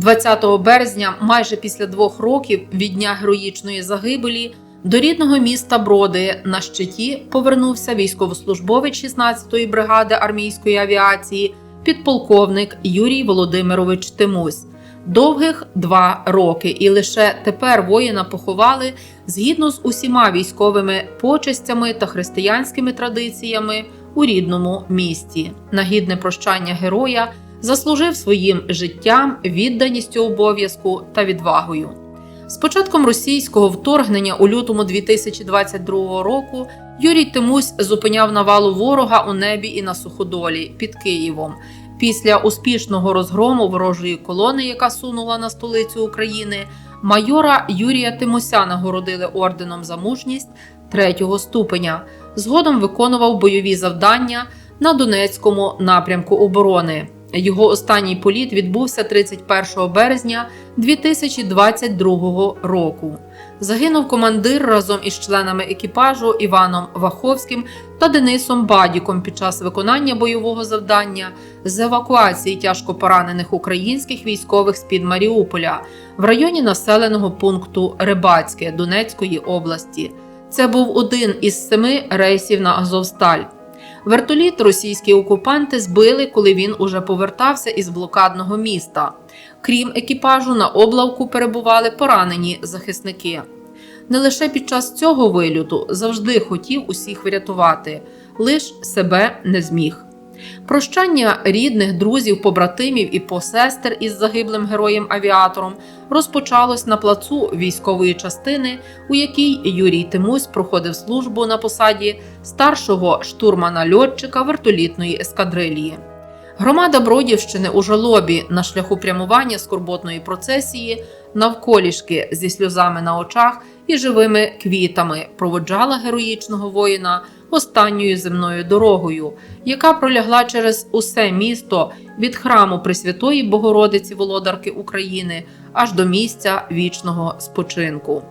20 березня, майже після двох років від дня героїчної загибелі, до рідного міста Броди на щиті повернувся військовослужбовець 16-ї бригади армійської авіації, підполковник Юрій Володимирович Тимусь. Довгих два роки, і лише тепер воїна поховали згідно з усіма військовими почестями та християнськими традиціями у рідному місті. На гідне прощання героя заслужив своїм життям, відданістю обов'язку та відвагою. З початком російського вторгнення у лютому 2022 року Юрій Тимусь зупиняв навалу ворога у небі і на суходолі під Києвом. Після успішного розгрому ворожої колони, яка сунула на столицю України, майора Юрія Тимося нагородили орденом за мужність третього ступеня. Згодом виконував бойові завдання на Донецькому напрямку оборони. Його останній політ відбувся 31 березня 2022 року. Загинув командир разом із членами екіпажу Іваном Ваховським та Денисом Бадіком під час виконання бойового завдання з евакуації тяжко поранених українських військових з під Маріуполя в районі населеного пункту Рибацьке Донецької області. Це був один із семи рейсів на Азовсталь. Вертоліт російські окупанти збили, коли він уже повертався із блокадного міста. Крім екіпажу, на облавку перебували поранені захисники. Не лише під час цього вильоту завжди хотів усіх врятувати, лиш себе не зміг. Прощання рідних, друзів, побратимів і посестер із загиблим героєм-авіатором розпочалось на плацу військової частини, у якій Юрій Тимусь проходив службу на посаді старшого штурмана-льотчика вертолітної ескадрилії. Громада Бродівщини у жалобі на шляху прямування скорботної процесії навколішки зі сльозами на очах і живими квітами проводжала героїчного воїна останньою земною дорогою, яка пролягла через усе місто від храму Пресвятої Богородиці Володарки України аж до місця вічного спочинку.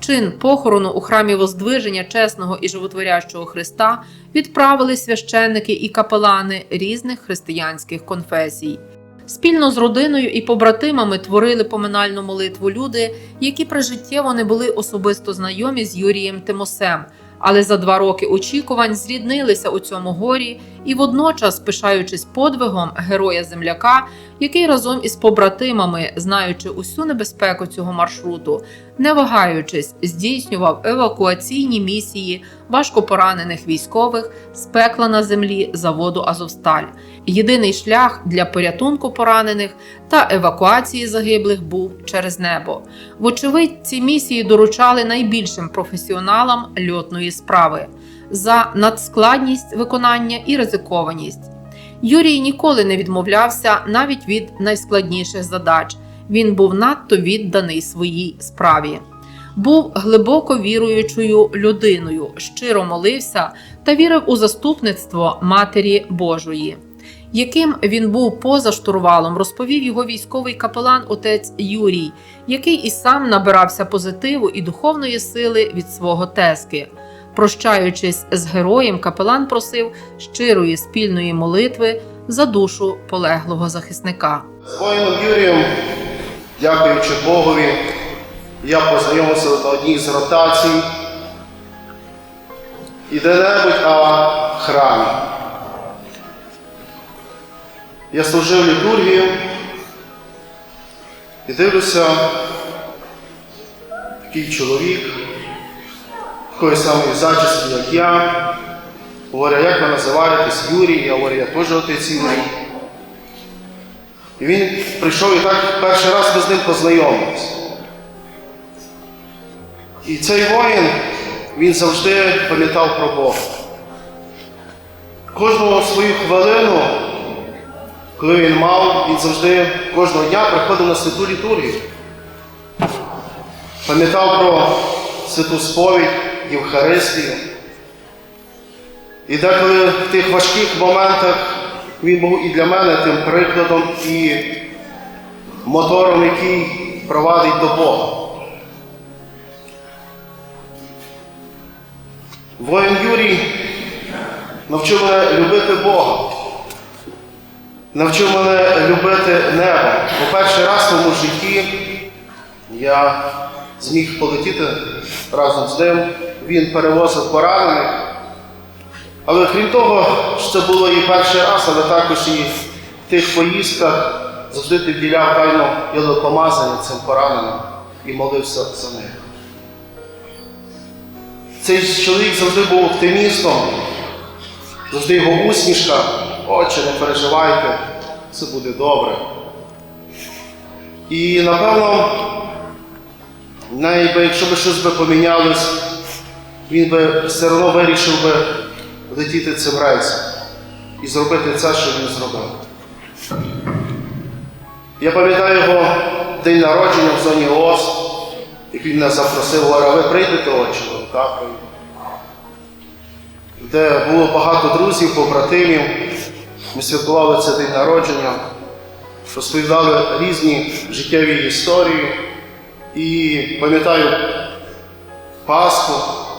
Чин похорону у храмі Воздвиження чесного і животворящого Христа відправили священники і капелани різних християнських конфесій. Спільно з родиною і побратимами творили поминальну молитву люди, які прижиттєво не були особисто знайомі з Юрієм Тимосем, але за два роки очікувань зріднилися у цьому горі і водночас, пишаючись подвигом героя земляка, який разом із побратимами, знаючи усю небезпеку цього маршруту, не вагаючись, здійснював евакуаційні місії важкопоранених військових з пекла на землі заводу Азовсталь. Єдиний шлях для порятунку поранених та евакуації загиблих був через небо. Вочевидь, ці місії доручали найбільшим професіоналам льотної справи за надскладність виконання і ризикованість. Юрій ніколи не відмовлявся навіть від найскладніших задач. Він був надто відданий своїй справі. Був глибоко віруючою людиною, щиро молився та вірив у заступництво Матері Божої. Яким він був поза штурвалом, розповів його військовий капелан отець Юрій, який і сам набирався позитиву і духовної сили від свого тески. Прощаючись з героєм, капелан просив щирої спільної молитви за душу полеглого захисника. З воїном Юрієм, дякуючи Богові, я познайомився на одній з ротацій. І де-небудь, а храмі. Я служив літургію і дивлюся, такий чоловік, такої самої зачіски, як я. Говорю, як ви називаєтесь Юрій? Я говорю, я теж отець Юрій. І він прийшов і так перший раз ми з ним познайомився. І цей воїн, він завжди пам'ятав про Бога. Кожну свою хвилину, коли він мав, він завжди кожного дня приходив на святу літургію. Пам'ятав про святу сповідь, Євхаристію. І деколи в тих важких моментах він був і для мене тим прикладом і мотором, який провадить до Бога. Воїн Юрій навчив мене любити Бога. навчив мене любити небо. Бо перший раз в своєму житті я зміг полетіти разом з ним. Він перевозив поранених. Але крім того, що це було і перший раз, але також і в тих поїздках завжди ти вділяв тайну єлопомазання цим пораненим і молився за них. Цей чоловік завжди був оптимістом, завжди його усмішка, отче, не переживайте, все буде добре. І напевно, якщо б щось би помінялось, він би все одно вирішив би летіти цим рейсом і зробити це, що він зробив. Я пам'ятаю його день народження в зоні ООС, як він нас запросив, говорить, а ви прийдете очі, так. прийду». Де було багато друзів, побратимів. Ми святкували цей день народження, розповідали різні життєві історії. І пам'ятаю Пасху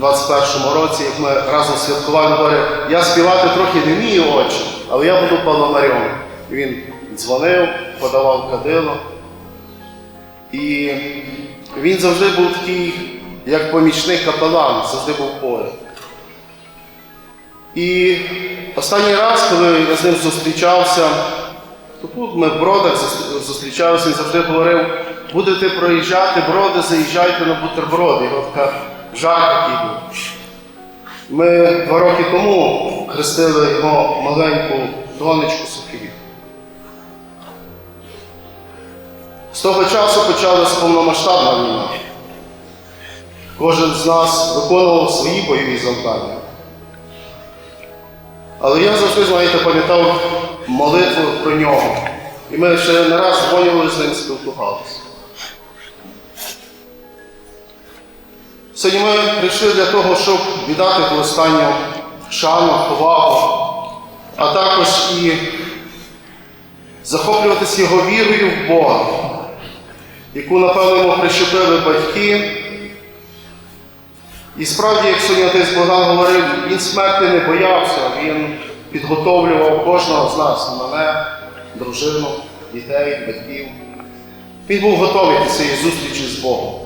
21-му році, як ми разом святкували, говорить, я співати трохи не вмію очі, але я буду паламарем. І Він дзвонив, подавав кадило. І він завжди був такий, як помічник капелан, завжди був поряд. І останній раз, коли я з ним зустрічався, то тут ми в бродах зус- зустрічалися, він завжди говорив, будете проїжджати броди, заїжджайте на бутерброди. Його така жарт такий був. Ми два роки тому хрестили його маленьку донечку Софію. З того часу почалася повномасштабна війна. Кожен з нас виконував свої бойові завдання. Але я завжди, знаєте, пам'ятав молитву про нього. І ми ще не раз дзвонили з ним спілкувалися. Сьогодні ми прийшли для того, щоб віддати ту останню шану, повагу, а також і захоплюватися його вірою в Бога, яку, напевно, йому прищепили батьки. І справді, як сьогодні отець Богдан говорив, він смерті не боявся, він підготовлював кожного з нас, мене, дружину, дітей, батьків. Він був готовий до цієї зустрічі з Богом.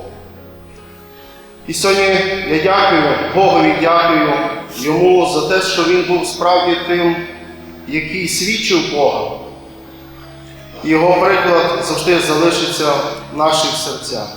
І сьогодні я дякую Богові, дякую йому за те, що він був справді тим, який свідчив Бога. Його приклад завжди залишиться в наших серцях.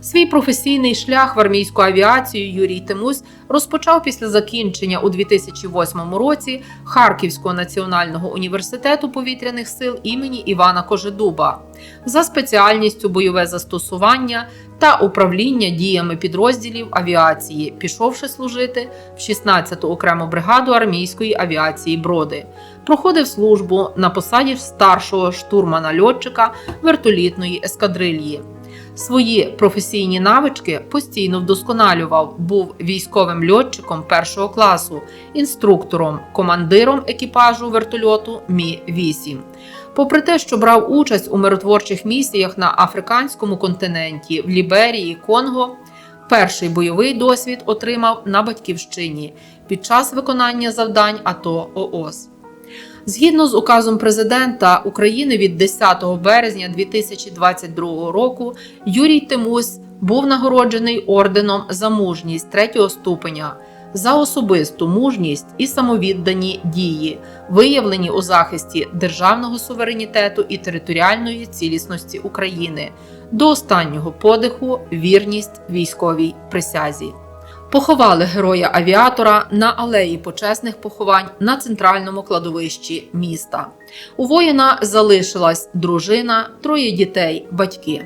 Свій професійний шлях в армійську авіацію Юрій Тимусь розпочав після закінчення у 2008 році Харківського національного університету повітряних сил імені Івана Кожедуба за спеціальністю бойове застосування та управління діями підрозділів авіації, пішовши служити в 16-ту окрему бригаду армійської авіації Броди. Проходив службу на посаді старшого штурмана льотчика вертолітної ескадрильї. Свої професійні навички постійно вдосконалював, був військовим льотчиком першого класу, інструктором, командиром екіпажу вертольоту Мі 8 Попри те, що брав участь у миротворчих місіях на африканському континенті, в Ліберії, Конго, перший бойовий досвід отримав на батьківщині під час виконання завдань АТО ООС. Згідно з указом президента України від 10 березня 2022 року, Юрій Тимусь був нагороджений орденом за мужність третього ступеня за особисту мужність і самовіддані дії, виявлені у захисті державного суверенітету і територіальної цілісності України, до останнього подиху вірність військовій присязі. Поховали героя авіатора на алеї почесних поховань на центральному кладовищі міста. У воїна залишилась дружина, троє дітей, батьки.